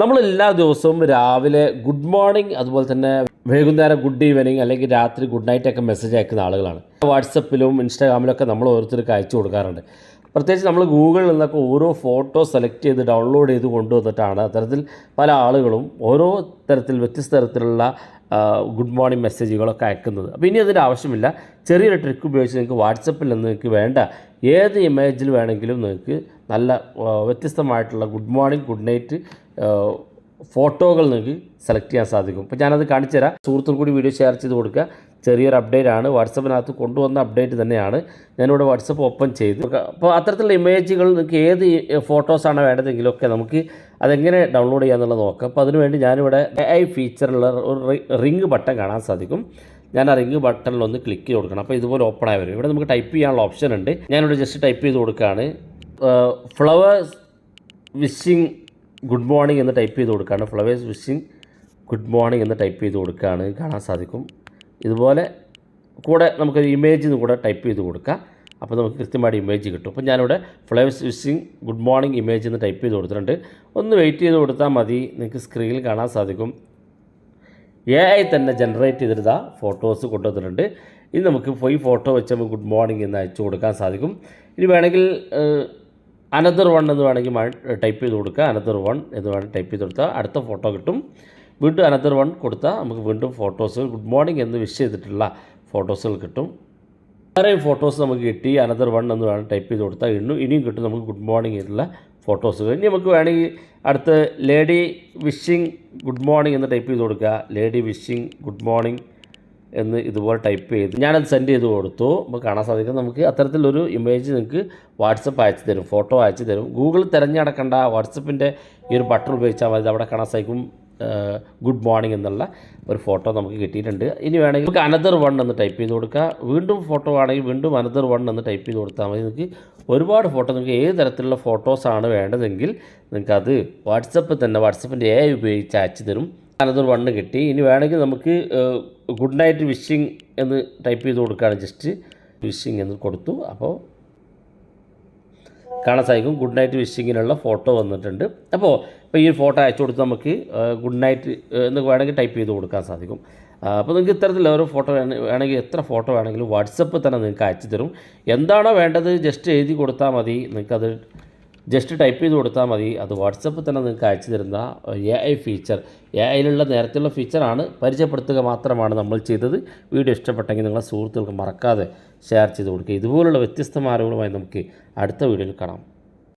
നമ്മൾ എല്ലാ ദിവസവും രാവിലെ ഗുഡ് മോർണിംഗ് അതുപോലെ തന്നെ വൈകുന്നേരം ഗുഡ് ഈവനിങ് അല്ലെങ്കിൽ രാത്രി ഗുഡ് നൈറ്റ് ഒക്കെ മെസ്സേജ് അയക്കുന്ന ആളുകളാണ്. വാട്സപ്പിലും ഇൻസ്റ്റാഗ്രാമിലൊക്കെ നമ്മൾ ഓരോരുത്തർക്ക് അയച്ചു കൊടുക്കാറുണ്ട്. പ്രത്യേകിച്ച് നമ്മൾ ഗൂഗിളിൽ നിന്നൊക്കെ ഓരോ ഫോട്ടോ സെലക്ട് ചെയ്ത് ഡൗൺലോഡ് ചെയ്ത് കൊണ്ടുവന്നിട്ടാണ് അത്തരത്തിൽ പല ആളുകളും ഓരോ തരത്തിൽ വ്യത്യസ്ത തരത്തിലുള്ള ഗുഡ് മോർണിംഗ് മെസ്സേജുകളൊക്കെ അയക്കുന്നത്. അപ്പോൾ ഇനി അതിന്റെ ആവശ്യമില്ല. ചെറിയൊരു ട്രിക്ക് ഉപയോഗിച്ച് നിങ്ങൾക്ക് വാട്സപ്പിൽ നിന്ന് നിങ്ങൾക്ക് വേണ്ട ഏത് ഇമേജിൽ വേണമെങ്കിലും നിങ്ങൾക്ക് നല്ല വ്യത്യസ്തമായിട്ടുള്ള ഗുഡ് മോർണിംഗ് ഗുഡ് നൈറ്റ് ഫോട്ടോകൾ നിങ്ങൾക്ക് സെലക്ട് ചെയ്യാൻ സാധിക്കും. അപ്പോൾ ഞാനത് കാണിച്ചു തരാം. സുഹൃത്തുക്കൾ കൂടി വീഡിയോ ഷെയർ ചെയ്ത് കൊടുക്കുക. ചെറിയൊരു അപ്ഡേറ്റ് ആണ്. വാട്സപ്പിനകത്ത് കൊണ്ടുവന്ന അപ്ഡേറ്റ് തന്നെയാണ്. ഞാനിവിടെ വാട്സപ്പ് ഓപ്പൺ ചെയ്തു. അപ്പോൾ അത്തരത്തിലുള്ള ഇമേജുകൾ നിങ്ങൾക്ക് ഏത് ഫോട്ടോസാണ് വേണ്ടതെങ്കിലൊക്കെ നമുക്ക് അതെങ്ങനെ ഡൗൺലോഡ് ചെയ്യാന്നുള്ളത് നോക്കാം. അപ്പോൾ അതിനുവേണ്ടി ഞാനിവിടെ എ ഐ ഫീച്ചറുള്ള ഒരു റിംഗ് ബട്ടൺ കാണാൻ സാധിക്കും. ഞാൻ ആ റിംഗ് ബട്ടണിൽ ഒന്ന് ക്ലിക്ക് ചെയ്ത് കൊടുക്കണം. അപ്പോൾ ഇതുപോലെ ഓപ്പൺ ആയി വരും. ഇവിടെ നമുക്ക് ടൈപ്പ് ചെയ്യാനുള്ള ഓപ്ഷൻ ഉണ്ട്. ഞാനിവിടെ ജസ്റ്റ് ടൈപ്പ് ചെയ്ത് കൊടുക്കുകയാണ്. ഫ്ലവേഴ്സ് വിഷിംഗ് ഗുഡ് മോർണിംഗ് എന്ന് ടൈപ്പ് ചെയ്ത് കൊടുക്കുകയാണ്. ഫ്ലവേഴ്സ് വിഷിംഗ് ഗുഡ് മോർണിംഗ് എന്ന് ടൈപ്പ് ചെയ്ത് കൊടുക്കുകയാണ്. കാണാൻ സാധിക്കും. ഇതുപോലെ കൂടെ നമുക്കൊരു ഇമേജിൽ നിന്ന് കൂടെ ടൈപ്പ് ചെയ്ത് കൊടുക്കാം. അപ്പോൾ നമുക്ക് കൃത്യമായിട്ട് ഇമേജ് കിട്ടും. അപ്പോൾ ഞാനിവിടെ flowers wishing good morning image എന്ന് ടൈപ്പ് ചെയ്ത് കൊടുത്തിട്ടുണ്ട്. ഒന്ന് വെയിറ്റ് ചെയ്ത് കൊടുത്താൽ മതി. നിങ്ങൾക്ക് സ്ക്രീനിൽ കാണാൻ സാധിക്കും. എ ഐ തന്നെ ജനറേറ്റ് ചെയ്തിരുന്ന ഫോട്ടോസ് കൊണ്ടുവന്നിട്ടുണ്ട് ഇനി നമുക്ക് ഈ ഫോട്ടോ വെച്ച് നമുക്ക് ഗുഡ് മോർണിംഗ് എന്ന് അയച്ചു കൊടുക്കാൻ സാധിക്കും. ഇനി വേണമെങ്കിൽ അനദർ വൺ എന്ന് വേണമെങ്കിൽ ടൈപ്പ് ചെയ്ത് കൊടുക്കുക. അനദർ വൺ എന്ന് വേണമെങ്കിൽ ടൈപ്പ് ചെയ്ത് കൊടുത്താൽ അടുത്ത ഫോട്ടോ കിട്ടും. വീണ്ടും അനദർ വൺ കൊടുത്താൽ നമുക്ക് വീണ്ടും ഫോട്ടോസ് ഗുഡ് മോർണിംഗ് എന്ന് വിഷ് ചെയ്തിട്ടുള്ള ഫോട്ടോസുകൾ കിട്ടും. വേറെയും ഫോട്ടോസ് നമുക്ക് കിട്ടി. അനദർ വൺ എന്ന് വേണം ടൈപ്പ് ചെയ്ത് കൊടുത്താൽ ഇന്നും ഇനിയും കിട്ടും. നമുക്ക് ഗുഡ് മോർണിംഗ് എന്നുള്ള ഫോട്ടോസ് ഇനി നമുക്ക് വേണമെങ്കിൽ അടുത്ത് ലേഡി വിഷിംഗ് ഗുഡ് മോർണിംഗ് എന്ന് ടൈപ്പ് ചെയ്ത് കൊടുക്കുക. ലേഡി വിഷിംഗ് ഗുഡ് മോർണിംഗ് എന്ന് ഇതുപോലെ ടൈപ്പ് ചെയ്ത് ഞാനത് സെൻഡ് ചെയ്ത് കൊടുത്തു. നമുക്ക് കാണാൻ സാധിക്കും. നമുക്ക് അത്തരത്തിലൊരു ഇമേജ് നിങ്ങൾക്ക് വാട്സപ്പ് അയച്ചു തരും. ഫോട്ടോ അയച്ചു തരും. ഗൂഗിൾ തിരഞ്ഞെടുക്കേണ്ട വാട്സപ്പിന്റെ ഈ ഒരു ബട്ടൺ ഉപയോഗിച്ചാൽ മതി. അവിടെ കാണാൻ സാധിക്കും. ഗുഡ് മോർണിംഗ് എന്നുള്ള ഒരു ഫോട്ടോ നമുക്ക് കിട്ടിയിട്ടുണ്ട്. ഇനി വേണമെങ്കിൽ നമുക്ക് അനദർ വൺ എന്ന് ടൈപ്പ് ചെയ്ത് കൊടുക്കുക വീണ്ടും ഫോട്ടോ ആണെങ്കിൽ വീണ്ടും അനദർ വൺ എന്ന് ടൈപ്പ് ചെയ്ത് കൊടുത്താൽ മതി. നിങ്ങൾക്ക് ഒരുപാട് ഫോട്ടോ നിങ്ങൾക്ക് ഏത് തരത്തിലുള്ള ഫോട്ടോസാണ് വേണ്ടതെങ്കിൽ നിങ്ങൾക്കത് വാട്സപ്പിൽ തന്നെ വാട്സപ്പിന്റെ എ ഉപയോഗിച്ച് അയച്ചു തരും. അനദർ വണ്ണ് കിട്ടി. ഇനി വേണമെങ്കിൽ നമുക്ക് ഗുഡ് നൈറ്റ് വിഷിംഗ് എന്ന് ടൈപ്പ് ചെയ്ത് കൊടുക്കുകയാണ്. ജസ്റ്റ് വിഷിംഗ് എന്ന് കൊടുത്തു. അപ്പോൾ കാണാൻ സാധിക്കും. ഗുഡ് നൈറ്റ് വിഷിങ്ങിനുള്ള ഫോട്ടോ വന്നിട്ടുണ്ട്. അപ്പോൾ ഇപ്പോൾ ഈ ഫോട്ടോ അയച്ചു കൊടുത്ത് നമുക്ക് ഗുഡ് നൈറ്റ് എന്ന് വേണമെങ്കിൽ ടൈപ്പ് ചെയ്ത് കൊടുക്കാൻ സാധിക്കും. അപ്പോൾ നിങ്ങൾക്ക് ഇത്തരത്തിൽ ഓരോ ഫോട്ടോ വേണമെങ്കിൽ എത്ര ഫോട്ടോ വേണമെങ്കിലും വാട്സപ്പിൽ തന്നെ നിങ്ങൾക്ക് അയച്ചു തരും. എന്താണോ വേണ്ടത് ജസ്റ്റ് എഴുതി കൊടുത്താൽ മതി. നിങ്ങൾക്കത് ജസ്റ്റ് ടൈപ്പ് ചെയ്ത് കൊടുത്താൽ മതി. അത് വാട്സപ്പിൽ തന്നെ നിങ്ങൾക്ക് അയച്ചു തരുന്ന എ ഐ ഫീച്ചർ എ ഐയിലുള്ള നേരത്തെയുള്ള ഫീച്ചറാണ് പരിചയപ്പെടുത്തുക മാത്രമാണ് നമ്മൾ ചെയ്തത്. വീഡിയോ ഇഷ്ടപ്പെട്ടെങ്കിൽ നിങ്ങളെ സുഹൃത്തുക്കൾക്ക് മറക്കാതെ ഷെയർ ചെയ്ത് കൊടുക്കുക. ഇതുപോലുള്ള വ്യത്യസ്തമായ അറിവുകളുമായി നമുക്ക് അടുത്ത വീഡിയോയിൽ കാണാം.